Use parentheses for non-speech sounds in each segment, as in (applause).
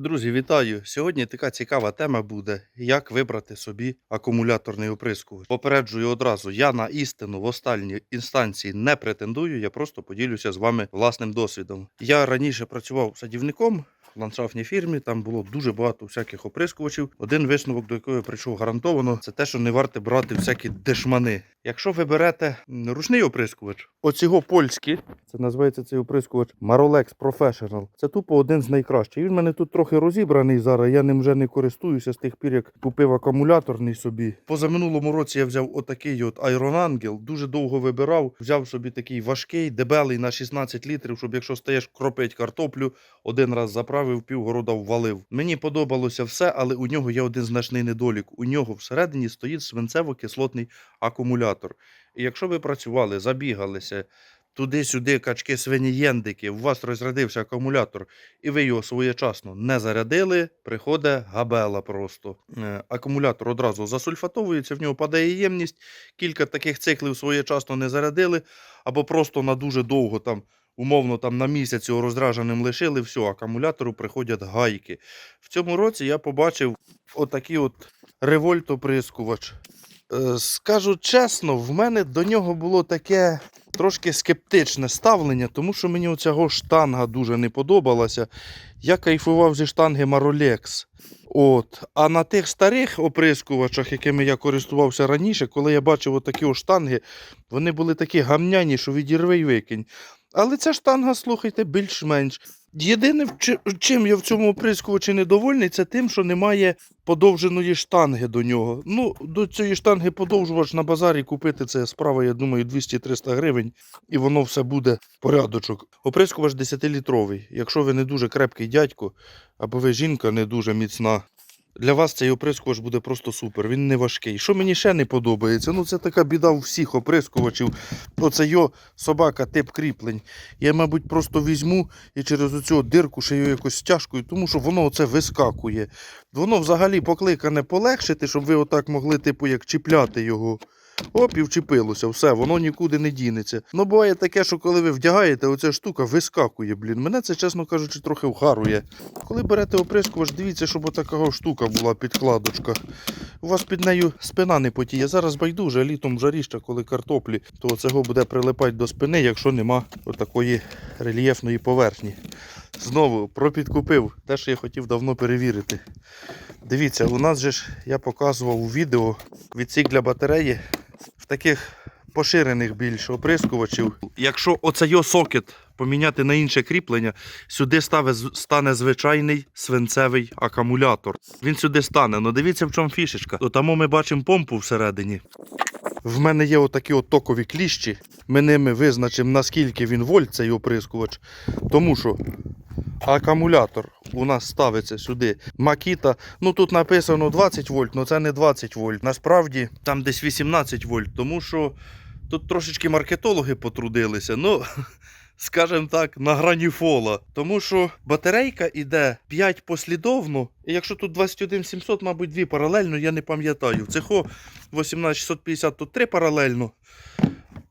Друзі, вітаю! Сьогодні така цікава тема буде, як вибрати собі акумуляторний оприскувач. Попереджую одразу, я на істину в останній інстанції не претендую, я просто поділюся з вами власним досвідом. Я раніше працював садівником в ландшафтній фірмі, там було дуже багато всяких оприскувачів. Один висновок, до якого я прийшов гарантовано, це те, що не варто брати всякі дешмани. Якщо ви берете ручний оприскувач, оцього польські, це називається цей оприскувач Marolex Professional. Це тупо один з найкращих. Він в мене тут трохи розібраний зараз. Я ним вже не користуюся з тих пір, як купив акумуляторний собі. Позаминулому році я взяв отакий от Iron Angel. Дуже довго вибирав. Взяв собі такий важкий, дебелий на 16 літрів, щоб якщо стаєш кропить картоплю, один раз заправив, півгорода ввалив. Мені подобалося все, але у нього є один значний недолік. У нього всередині стоїть свинцево-кислотний акумулятор. І якщо ви працювали, забігалися туди-сюди, качки свинієндики, у вас розрядився акумулятор, і ви його своєчасно не зарядили, приходить габела просто. Е, Акумулятор одразу засульфатовується, в нього падає ємність, кілька таких циклів своєчасно не зарядили, або просто на дуже довго там. Умовно, там на місяць його розраженим лишили, все, акумулятору приходять гайки. В цьому році я побачив отакий от револьт-оприскувач. Е, Скажу чесно, в мене до нього було таке трошки скептичне ставлення, тому що мені оцього штанга дуже не подобалася. Я кайфував зі штанги Marolex. От. А на тих старих оприскувачах, якими я користувався раніше, коли я бачив отакі штанги, вони були такі гамняні, що відірви й викинь. Але ця штанга, слухайте, більш-менш. Єдине, чим я в цьому оприскувачі недовольний, це тим, що немає подовженої штанги до нього. Ну, до цієї штанги подовжувач на базарі купити це справа, я думаю, 200-300 гривень, і воно все буде порядочок. Оприскувач 10-літровий. Якщо ви не дуже крепкий дядько, або ви жінка не дуже міцна. Для вас цей оприскувач буде просто супер, він не важкий. Що мені ще не подобається? Ну це така біда у всіх оприскувачів. Оце його собака тип кріплень. Я, мабуть, просто візьму і через оцю дирку ще його якось стяжкою, тому що воно оце вискакує. Воно взагалі покликане полегшити, щоб ви отак могли, типу, як чіпляти його. Оп, і все, воно нікуди не дінеться. Ну, буває таке, що коли ви вдягаєте, оця штука вискакує, блін. Мене це, чесно кажучи, трохи вхарує. Коли берете оприскувач, дивіться, щоб отака штука була, підкладочка. У вас під нею спина не потіє. Зараз байдуже, літом жаріща, коли картоплі, то цього буде прилипати до спини, якщо нема отакої рельєфної поверхні. Знову пропідкупив те, що я хотів давно перевірити. Дивіться, у нас же ж я показував у відео відсік для батареї таких поширених більше оприскувачів. Якщо оцей сокет поміняти на інше кріплення, сюди стане звичайний свинцевий акумулятор. Він сюди стане. Ну дивіться, в чому фішечка. Тому ми бачимо помпу всередині. В мене є отакі от токові кліщі. Ми ними визначимо, наскільки він вольт цей оприскувач. Тому що акумулятор у нас ставиться сюди. Макіта. Ну тут написано 20 вольт, але це не 20 вольт. Насправді там десь 18 вольт, тому що тут трошечки маркетологи потрудилися. Ну, (laughs) скажімо так, на грані фола. Тому що батарейка йде 5 послідовно. І якщо тут 21700, мабуть, дві паралельно, я не пам'ятаю. В цехо 18650 тут три паралельно.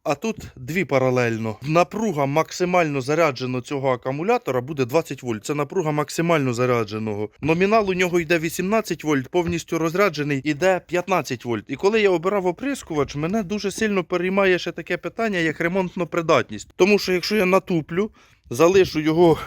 А тут дві паралельно. Напруга максимально зарядженого цього акумулятора буде 20 вольт. Це напруга максимально зарядженого. Номінал у нього йде 18 вольт, повністю розряджений іде 15 вольт. І коли я обирав оприскувач, мене дуже сильно переймає ще таке питання, як ремонтна придатність. Тому що якщо я натуплю, залишу його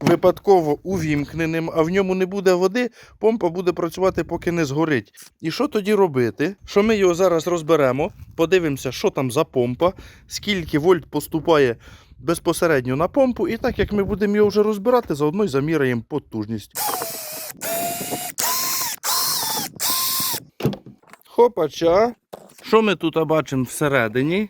випадково увімкненим, а в ньому не буде води, помпа буде працювати, поки не згорить. І що тоді робити? Що ми його зараз розберемо, подивимося, що там за помпа, скільки вольт поступає безпосередньо на помпу, і так як ми будемо його вже розбирати, заодно й заміряємо потужність. Хопача. Що ми тут бачимо всередині?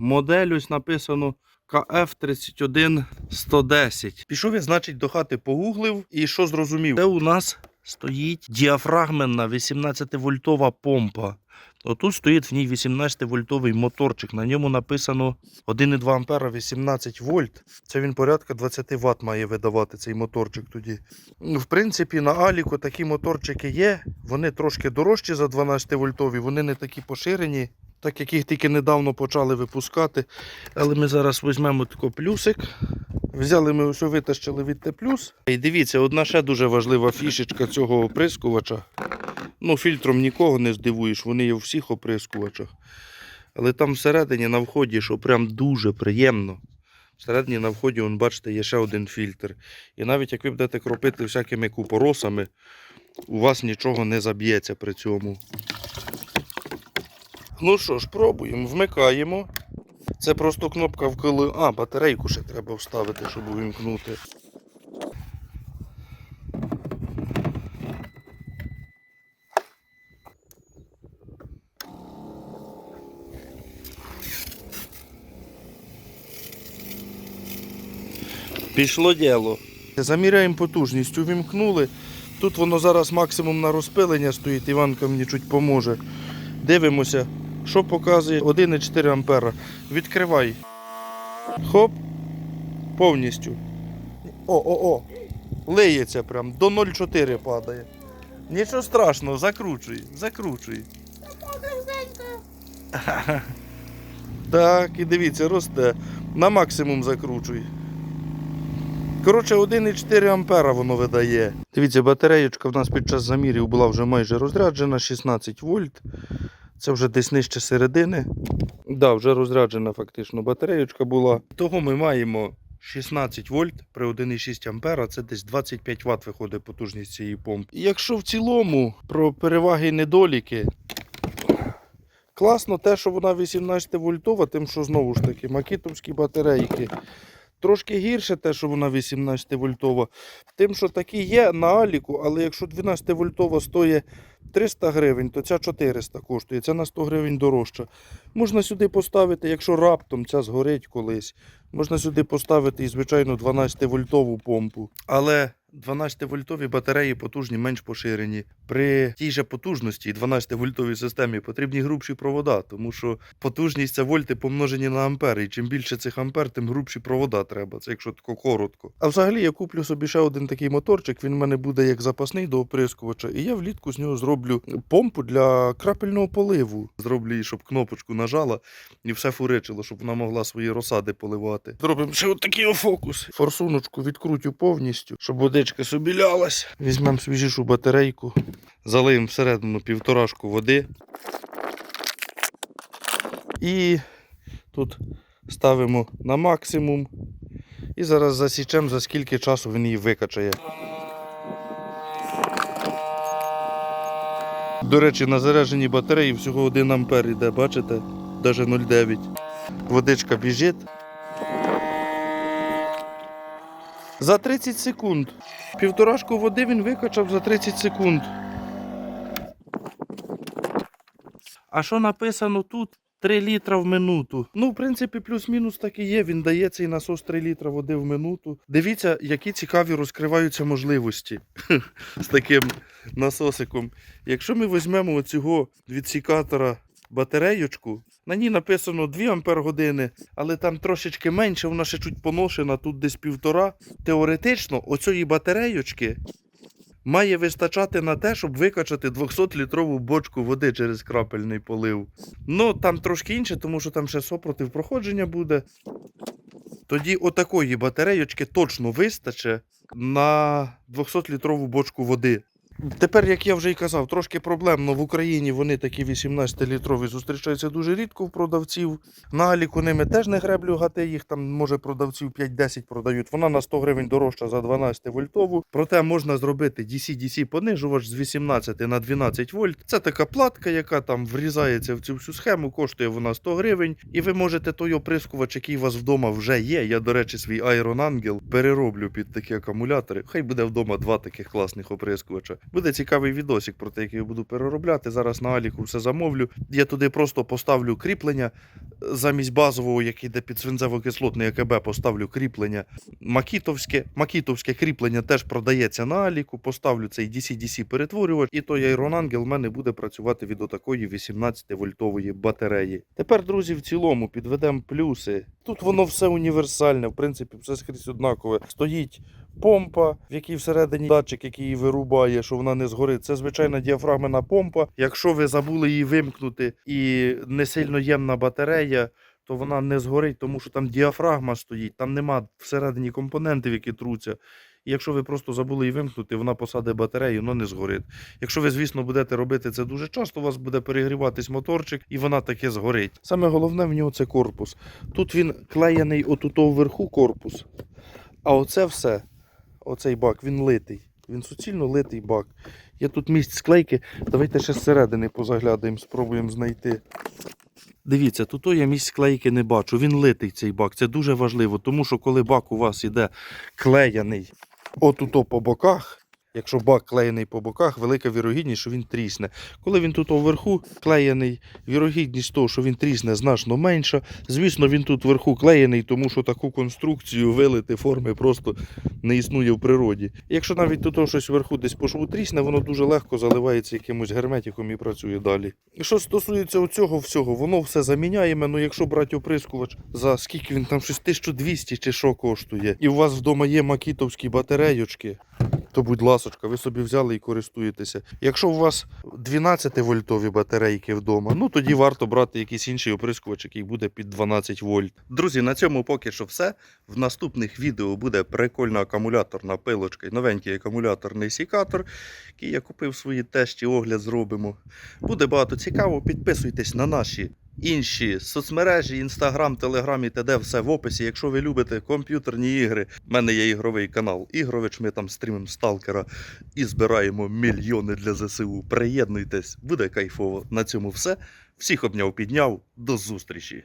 Модель ось написано КФ 31110. Пішов я, значить, до хати погуглив і що зрозумів? Це у нас стоїть діафрагменна 18-вольтова помпа. Отут стоїть в ній 18-вольтовий моторчик. На ньому написано 1,2 ампера 18 вольт. Це він порядка 20 Вт має видавати цей моторчик тоді. В принципі, на Аліку такі моторчики є. Вони трошки дорожчі за 12 вольтові, вони не такі поширені, так як їх тільки недавно почали випускати. Але ми зараз візьмемо тако плюсик Взяли ми ось витащили від Т+. І дивіться, одна ще дуже важлива фішечка цього оприскувача. Ну, фільтром нікого не здивуєш, вони є у всіх оприскувачах. Але там всередині на вході, що прям дуже приємно. Всередині на вході, вон, бачите, є ще один фільтр. І навіть як ви будете кропити всякими купоросами, у вас нічого не заб'ється при цьому. Ну що ж, пробуємо, вмикаємо. Це просто кнопка вколи. А, батарейку ще треба вставити, щоб увімкнути. Пішло діло. Заміряємо потужність, увімкнули. Тут воно зараз максимум на розпилення стоїть, Іванка мені чуть поможе. Дивимося, що показує 1,4 ампера. Відкривай. Хоп. Повністю. О-о-о. Лиється прям, до 0,4 падає. Нічого страшного, закручуй, закручуй. (laughs) Так, і дивіться, росте. На максимум закручуй. Коротше, 1,4 ампера воно видає. Дивіться, батареєчка в нас під час замірів була вже майже розряджена, 16 вольт. Це вже десь нижче середини. Да, вже розряджена фактично батареєчка була. Того ми маємо 16 вольт при 1,6 ампера, це десь 25 Вт виходить потужність цієї помпи. Якщо в цілому про переваги і недоліки, класно те, що вона 18 вольтова, тим, що знову ж таки макітовські батарейки. Трошки гірше те, що вона 18 вольтова. Тим, що такі є на Аліку, але якщо 12 вольтова стоїть 300 гривень, то ця 400 коштує. Ця на 100 гривень дорожча. Можна сюди поставити, якщо раптом ця згорить колись, можна сюди поставити і, звичайно, 12 вольтову помпу. Але 12 вольтові батареї потужні, менш поширені. При тій же потужності 12 вольтовій системі потрібні грубші провода, тому що потужність це вольти помножені на ампери. І чим більше цих ампер, тим грубші провода треба. Це якщо тако коротко. А взагалі я куплю собі ще один такий моторчик. Він в мене буде як запасний до оприскувача. І я влітку з нього зроблю помпу для крапельного поливу. Зроблю її, щоб кнопочку нажала і все фуричило, щоб вона могла свої розсади поливати. Зробимо ще отакий о фокус. Форсуночку відкрутю повністю, щоб водичка собі. Візьмемо свіжішу батарейку, залиємо всередину півторашку води. І тут ставимо на максимум. І зараз засічемо, за скільки часу він її викачає. До речі, на зарядженій батареї всього 1 ампер іде, бачите? Навіть 0,9. Водичка біжить. За 30 секунд. Півторашку води він викачав за 30 секунд. А що написано тут? 3 літра в минуту. Ну, в принципі, плюс-мінус так і є. Він дає цей насос 3 літра води в минуту. Дивіться, які цікаві розкриваються можливості (laughs) з таким насосиком. Якщо ми візьмемо оцього відсікатора батареєчку, на ній написано 2 ампер години, але там трошечки менше, вона ще чуть поношена, тут десь півтора. Теоретично, оцієї батареєчки має вистачати на те, щоб викачати 200-літрову бочку води через крапельний полив. Ну, там трошки інше, тому що там ще сопротив проходження буде. Тоді отакої батареєчки точно вистачить на 200-літрову бочку води. Тепер, як я вже й казав, трошки проблемно в Україні вони такі 18-літрові зустрічаються дуже рідко в продавців. На Аліку ними теж не греблю гати, їх там може продавців 5-10 продають. Вона на 100 гривень дорожча за 12 вольтову. Проте можна зробити DC-DC понижувач з 18 на 12 вольт. Це така платка, яка там врізається в цю всю схему, коштує вона 100 гривень. І ви можете той оприскувач, який у вас вдома вже є. Я, до речі, свій Iron Angel перероблю під такі акумулятори. Хай буде вдома два таких класних оприскувача. Буде цікавий відосик про те, який я буду переробляти. Зараз на Аліку все замовлю. Я туди просто поставлю кріплення замість базового, який йде під свинцево-кислотне АКБ, поставлю кріплення макітовське. Макітовське кріплення теж продається на Аліку. Поставлю цей DC-DC перетворювач, і той Angel в мене буде працювати від отакої 18-вольтової батареї. Тепер, друзі, в цілому підведемо плюси. Тут воно все універсальне, в принципі, все скрізь однакове. Стоїть помпа, в якій всередині датчик, який її вирубає, що вона не згорить. Це звичайна діафрагмена помпа. Якщо ви забули її вимкнути і не сильно ємна батарея, то вона не згорить, тому що там діафрагма стоїть, там нема всередині компонентів, які труться. І якщо ви просто забули її вимкнути, вона посаде батарею, воно не згорить. Якщо ви, звісно, будете робити це дуже часто, у вас буде перегріватись моторчик, і вона таке згорить. Саме головне в нього це корпус. Тут він клеєний отут вверху корпус, а оце все, оцей бак, він литий. Він суцільно литий бак. Є тут місць склейки. Давайте ще зсередини позаглядаємо, спробуємо знайти. Дивіться, тут я місць склейки не бачу. Він литий цей бак. Це дуже важливо, тому що коли бак у вас іде клеяний отут по боках, якщо бак клеєний по боках, велика вірогідність, що він трісне. Коли він тут вверху клеєний, вірогідність того, що він трісне, значно менша. Звісно, він тут вверху клеєний, тому що таку конструкцію вилити форми просто не існує в природі. Якщо навіть тут щось вверху десь по шву трісне, воно дуже легко заливається якимось герметиком і працює далі. Що стосується цього всього, воно все заміняємо. Ну якщо брати оприскувач за скільки він там щось 1200 чи що коштує, і у вас вдома є макітовські батарейочки. То, будь ласочка, ви собі взяли і користуєтеся. Якщо у вас 12 вольтові батарейки вдома, ну тоді варто брати якийсь інший оприскувач, який буде під 12 вольт. Друзі, на цьому поки що все. В наступних відео буде прикольна акумуляторна пилочка і новенький акумуляторний сікатор, який я купив свої тещі, огляд зробимо. Буде багато цікаво. Підписуйтесь на наші інші соцмережі, інстаграм, телеграм і т.д. все в описі. Якщо ви любите комп'ютерні ігри, в мене є ігровий канал Ігрович. Ми там стрімимо сталкера і збираємо мільйони для ЗСУ. Приєднуйтесь, буде кайфово. На цьому все. Всіх обняв, підняв. До зустрічі!